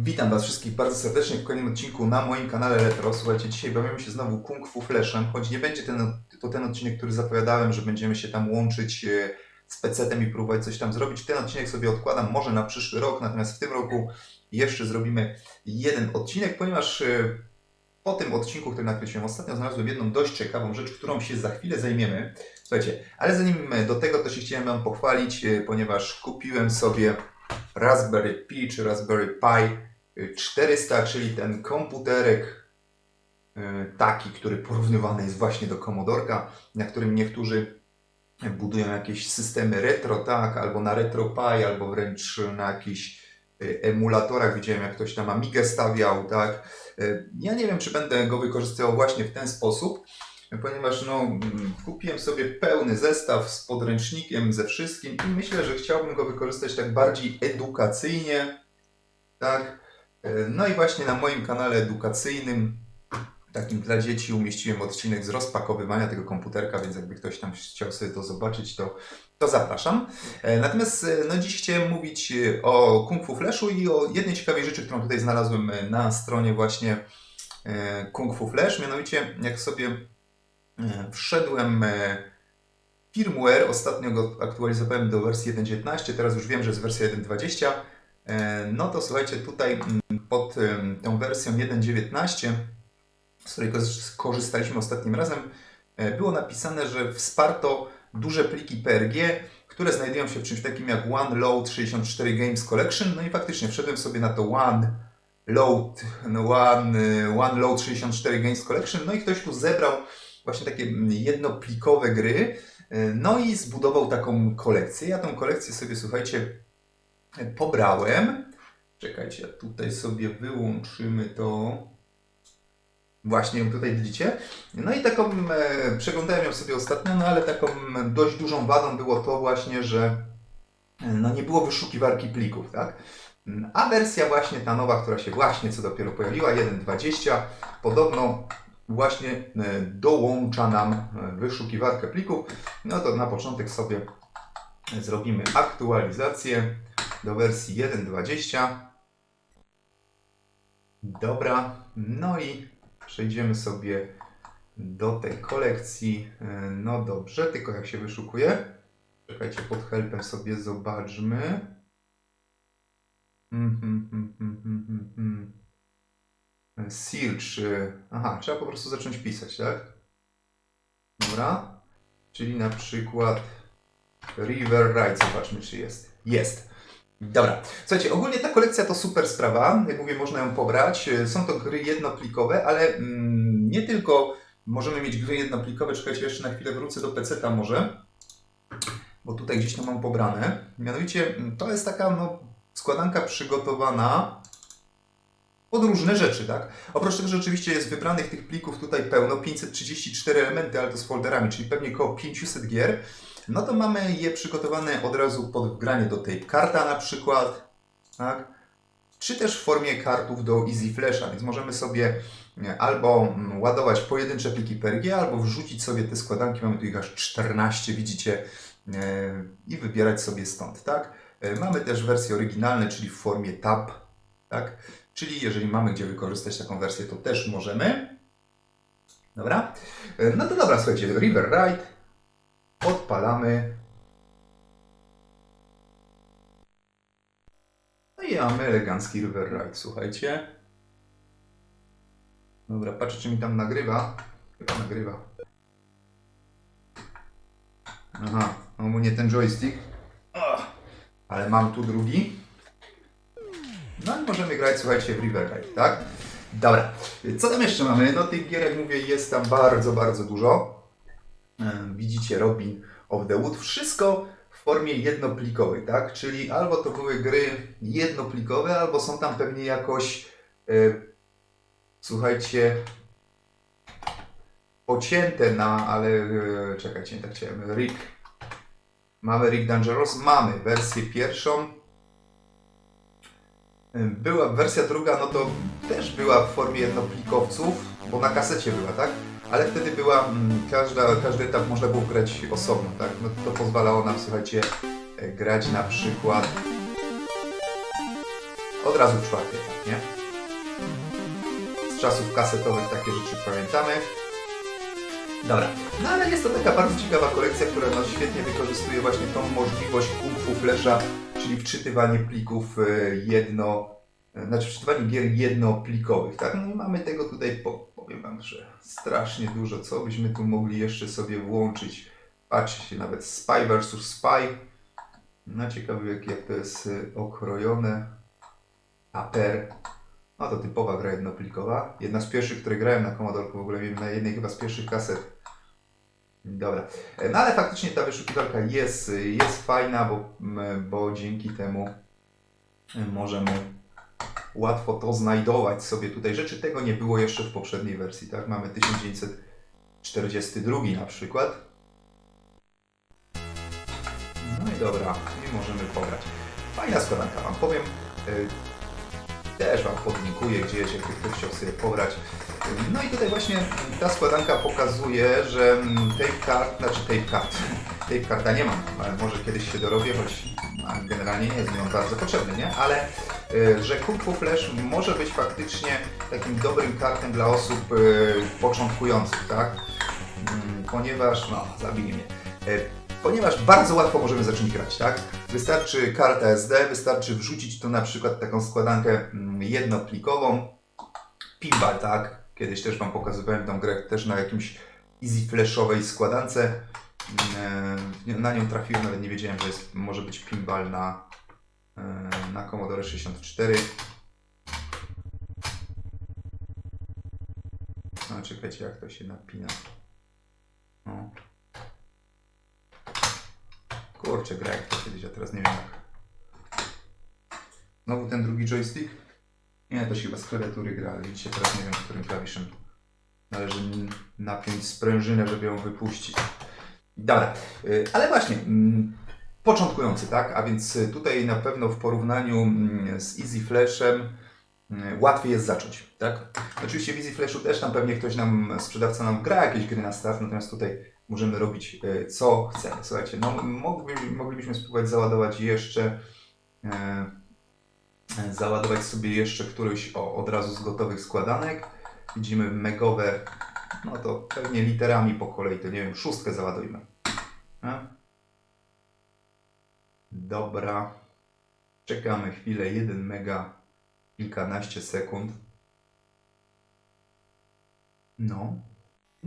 Witam Was wszystkich bardzo serdecznie w kolejnym odcinku na moim kanale Retro. Słuchajcie, dzisiaj bawimy się znowu Kung Fu Flashem, choć nie będzie ten, to ten odcinek, który zapowiadałem, że będziemy się tam łączyć e, z PC-tem i próbować coś tam zrobić. Ten odcinek sobie odkładam może na przyszły rok, natomiast w tym roku jeszcze zrobimy jeden odcinek, ponieważ e, po tym odcinku, który nakręciłem ostatnio, znalazłem jedną dość ciekawą rzecz, którą się za chwilę zajmiemy. Słuchajcie, ale zanim do tego, to się chciałem Wam pochwalić, e, ponieważ kupiłem sobie Raspberry Pi czy Raspberry Pi 400, czyli ten komputerek y, taki, który porównywany jest właśnie do Commodorka, na którym niektórzy budują jakieś systemy retro, tak, albo na RetroPie, albo wręcz na jakichś y, emulatorach. Widziałem, jak ktoś tam Amigę stawiał, tak. Y, Ja nie wiem, czy będę go wykorzystywał właśnie w ten sposób, ponieważ no, kupiłem sobie pełny zestaw z podręcznikiem, ze wszystkim i myślę, że chciałbym go wykorzystać tak bardziej edukacyjnie, tak. No i właśnie na moim kanale edukacyjnym, takim dla dzieci, umieściłem odcinek z rozpakowywania tego komputerka, więc jakby ktoś tam chciał sobie to zobaczyć, to, to zapraszam. E, Natomiast e, no, dziś chciałem mówić e, o Kung Fu Flashu i o jednej ciekawej rzeczy, którą tutaj znalazłem e, na stronie właśnie e, Kung Fu Flash. Mianowicie, jak sobie e, wszedłem e, firmware, ostatnio go aktualizowałem do wersji 1.19, teraz już wiem, że jest wersja 1.20. E, No to słuchajcie, tutaj mm, pod tą wersją 1.19, z której korzystaliśmy ostatnim razem, e, było napisane, że wsparto duże pliki PRG, które znajdują się w czymś takim jak One Load 64 Games Collection. No i faktycznie wszedłem sobie na to One Load, no one, e, one Load 64 Games Collection, no i ktoś tu zebrał właśnie takie jednoplikowe gry, no i zbudował taką kolekcję. Ja tą kolekcję sobie, słuchajcie, pobrałem. Czekajcie, tutaj sobie wyłączymy to. Właśnie tutaj widzicie. No i taką, e, przeglądałem ją sobie ostatnio, no ale taką dość dużą wadą było to właśnie, że e, no nie było wyszukiwarki plików, tak? A wersja właśnie ta nowa, która się właśnie co dopiero pojawiła, 1.20, podobno właśnie e, dołącza nam e, wyszukiwarkę plików. No to na początek sobie zrobimy aktualizację do wersji 1.20. Dobra, no i przejdziemy sobie do tej kolekcji. E, No dobrze, tylko jak się wyszukuje? Czekajcie, pod helpem sobie zobaczmy. Mhm, mhm, mhm. Search. e, Aha, trzeba po prostu zacząć pisać, tak? Dobra. Czyli na przykład River Ride, zobaczmy czy jest. Jest. Dobra. Słuchajcie, ogólnie ta kolekcja to super sprawa. Jak mówię, można ją pobrać. Są to gry jednoplikowe, ale mm, nie tylko możemy mieć gry jednoplikowe. Czekajcie, jeszcze na chwilę wrócę do PC-ta może, bo tutaj gdzieś to mam pobrane. Mianowicie mm, to jest taka no, składanka przygotowana pod różne rzeczy, tak? Oprócz tego, że oczywiście jest wybranych tych plików tutaj pełno, 534 elementy, ale to z folderami, czyli pewnie około 500 gier, no to mamy je przygotowane od razu pod wgranie do tape karta na przykład, tak? Czy też w formie kartów do Easy Flasha, więc możemy sobie e, albo mm, ładować pojedyncze pliki PRG, albo wrzucić sobie te składanki, mamy tu ich aż 14, widzicie, e, i wybierać sobie stąd, tak? E, Mamy też wersje oryginalne, czyli w formie tab, tak? Czyli jeżeli mamy gdzie wykorzystać taką wersję, to też możemy. Dobra? No to dobra, słuchajcie, River Ride. Odpalamy. No i mamy elegancki River Ride, słuchajcie. Dobra, patrzę czy mi tam nagrywa. Chyba nagrywa. Aha, no mu nie ten joystick. Ale mam tu drugi. No i możemy grać, słuchajcie, w River Ride, tak? Dobra. Co tam jeszcze mamy? No tych gier, jak mówię, jest tam bardzo, bardzo dużo. Widzicie Robin of the Wood. Wszystko w formie jednoplikowej, tak? Czyli albo to były gry jednoplikowe, albo są tam pewnie jakoś, e, słuchajcie, pocięte na, ale e, czekajcie, tak chciałem. Rick. Mamy Rick Dangerous, mamy wersję pierwszą. Była wersja druga, no to też była w formie jednoplikowców, bo na kasecie była, tak? Ale wtedy była, mm, każda, każdy etap można było grać osobno, tak? No to pozwalało nam, słuchajcie, e, grać na przykład od razu czwarty etap, nie? Z czasów kasetowych takie rzeczy pamiętamy. Dobra, no ale jest to taka bardzo ciekawa kolekcja, która no, świetnie wykorzystuje właśnie tą możliwość Kung Fu Flasha, czyli wczytywanie plików e, jedno, e, znaczy wczytywanie gier jednoplikowych, tak? No i mamy tego tutaj, po, powiem Wam, że strasznie dużo, co byśmy tu mogli jeszcze sobie włączyć. Patrzcie nawet Spy vs Spy. No ciekawe jak, jak to jest okrojone. Aper. No to typowa gra jednoplikowa. Jedna z pierwszych, które grałem na Commodore, w ogóle wiem, na jednej chyba z pierwszych kaset. Dobra. E, No ale faktycznie ta wyszukiwarka jest, y, jest fajna, bo, bo dzięki temu y, możemy łatwo to znajdować sobie tutaj. Rzeczy tego nie było jeszcze w poprzedniej wersji, tak? Mamy 1942 na przykład. No i dobra, i możemy pograć. Fajna składanka, Wam powiem. Y, Też Wam podlinkuję gdzieś, jakby ktoś chciał sobie pograć. No i tutaj właśnie ta składanka pokazuje, że tape card, znaczy tape card, tape carda nie mam, ale może kiedyś się dorobię, choć a, generalnie nie jest mi on bardzo potrzebny, nie? Ale y, że Kung Fu Flash może być faktycznie takim dobrym kartem dla osób y, początkujących, tak? Mm, Ponieważ, no, zabili mnie. Ponieważ bardzo łatwo możemy zacząć grać, tak? Wystarczy karta SD, wystarczy wrzucić tu na przykład taką składankę mm, jednoplikową, pinball, tak? Kiedyś też Wam pokazywałem tą grę też na jakimś easy flashowej składance. Mm, Na nią trafiłem, nawet nie wiedziałem, że jest, może być pinball na, e, na Commodore 64. No czekajcie, jak to się napina. Kurczę, gra jak to kiedyś, a teraz nie wiem jak. Znowu ten drugi joystick? Nie, to się chyba z klawiatury gra, ale widzicie, teraz nie wiem, którym klawiszem należy napiąć sprężynę, żeby ją wypuścić. Dobra, y, ale właśnie, mm, początkujący, tak? A więc y, tutaj na pewno w porównaniu mm, z Easy Flashem mm, łatwiej jest zacząć, tak? Oczywiście w Easy Flashu też tam pewnie ktoś nam, sprzedawca nam gra jakieś gry na start, natomiast tutaj możemy robić y, co chcemy. Słuchajcie, no moglibyśmy, moglibyśmy spróbować załadować jeszcze e, załadować sobie jeszcze któryś o, od razu z gotowych składanek. Widzimy megowe, no to pewnie literami po kolei, to nie wiem, szóstkę załadujmy. A? Dobra. Czekamy chwilę, 1 mega, kilkanaście sekund. No.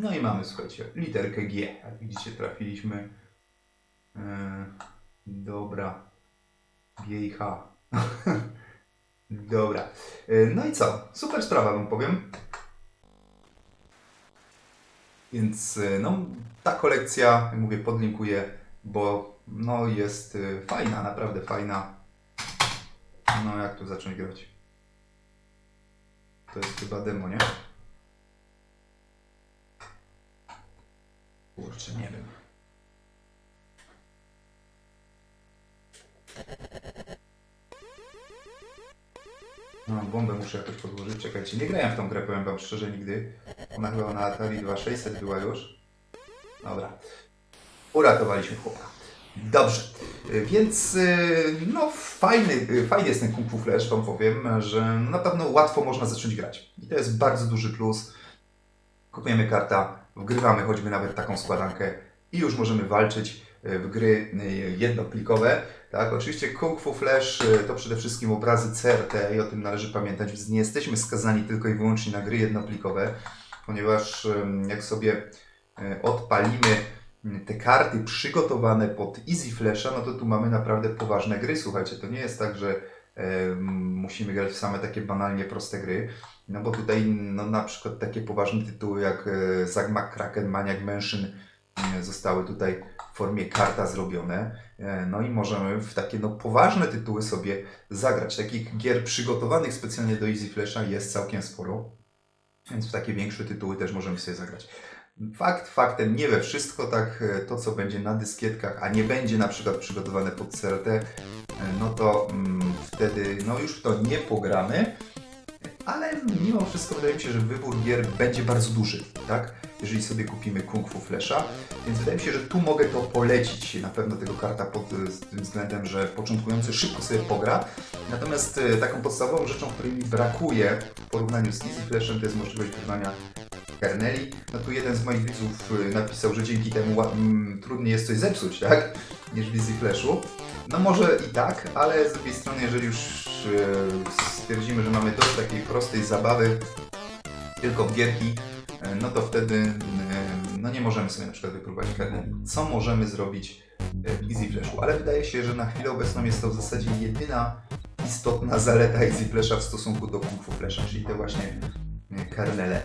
No i mamy, słuchajcie, literkę G. Jak widzicie, trafiliśmy. E, dobra. G i H. Dobra. Y, No i co? Super sprawa wam powiem. Więc y, no, ta kolekcja, jak mówię, podlinkuję, bo no, jest fajna, naprawdę fajna. No jak tu zacząć grać? To jest chyba demo, nie? Kurczę, nie wiem. No, bombę muszę jakoś podłożyć. Czekajcie, nie grałem w tą grę, powiem wam szczerze, nigdy. Ona chyba na Atari 2600 była już. Dobra. Uratowaliśmy chłopa. Dobrze. Więc y, no fajny, y, fajny jest ten Kung Fu Flash, wam powiem, że na pewno łatwo można zacząć grać. I to jest bardzo duży plus. Kupujemy karta, wgrywamy choćby nawet taką składankę i już możemy walczyć y, w gry y, jednoplikowe. Tak, oczywiście Kung Fu Flash y, to przede wszystkim obrazy CRT i o tym należy pamiętać, więc nie jesteśmy skazani tylko i wyłącznie na gry jednoplikowe, ponieważ jak sobie odpalimy te karty przygotowane pod Easy Flasha, no to tu mamy naprawdę poważne gry. Słuchajcie, to nie jest tak, że musimy grać w same takie banalnie proste gry, no bo tutaj no, na przykład takie poważne tytuły jak y, Zagmak Kraken, Maniac Mansion y, zostały tutaj w formie karta zrobione. E, No i możemy w takie no, poważne tytuły sobie zagrać. Takich gier przygotowanych specjalnie do Easy Flasha jest całkiem sporo, więc w takie większe tytuły też możemy sobie zagrać. Fakt faktem, nie we wszystko, tak e, to co będzie na dyskietkach, a nie będzie na przykład przygotowane pod CRT, e, no to mm, wtedy no już to nie pogramy. ale mimo wszystko wydaje mi się, że wybór gier będzie bardzo duży, tak? Jeżeli sobie kupimy Kung Fu Flasha, więc wydaje mi się, że tu mogę to polecić na pewno tego karta pod e, tym względem, że początkujący szybko sobie pogra. Natomiast taką podstawową rzeczą, której mi brakuje w porównaniu z Easy Flashem, to jest możliwość grywania kerneli. No tu jeden z moich widzów y, napisał, że dzięki temu mm, trudniej jest coś zepsuć, tak? Niż w Easy Flashu. No może i tak, ale z drugiej strony, jeżeli już y, stwierdzimy, że mamy dość takiej prostej zabawy, tylko w gierki, y, no to wtedy no nie możemy sobie na przykład wypróbować kerneli. Co możemy zrobić w Easy Flashu? Ale wydaje się, że na chwilę obecną jest to w zasadzie jedyna istotna zaleta Easy Flasha w stosunku do Kung Fu Flasha, czyli te właśnie kernele.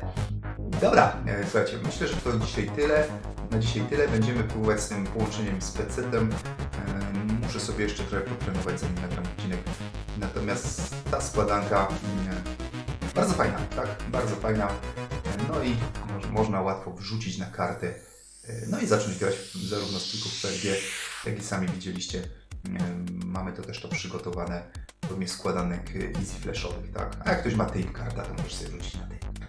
Dobra, e, słuchajcie, myślę, że to dzisiaj tyle. Na dzisiaj tyle. Będziemy próbować z tym połączeniem z PC-tem. E, Muszę sobie jeszcze trochę potrenować, zanim nagram odcinek. Natomiast ta składanka mm, bardzo fajna, tak? Bardzo fajna. E, No i moż- można łatwo wrzucić na kartę. No i zacząć grać zarówno z plików PSG, jak i sami widzieliście. Mamy to też to przygotowane w formie składanek e, easy flashowych, tak? A jak ktoś ma tape karta, to może sobie wrzucić na tape.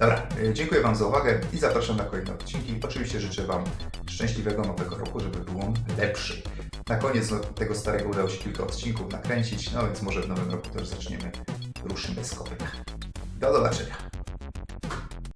Dobra, e, dziękuję Wam za uwagę i zapraszam na kolejne odcinki. Oczywiście życzę Wam szczęśliwego nowego roku, żeby był on lepszy. Na koniec no, tego starego udało się kilka odcinków nakręcić, no więc może w nowym roku też zaczniemy ruszymy z kopyta. Do zobaczenia.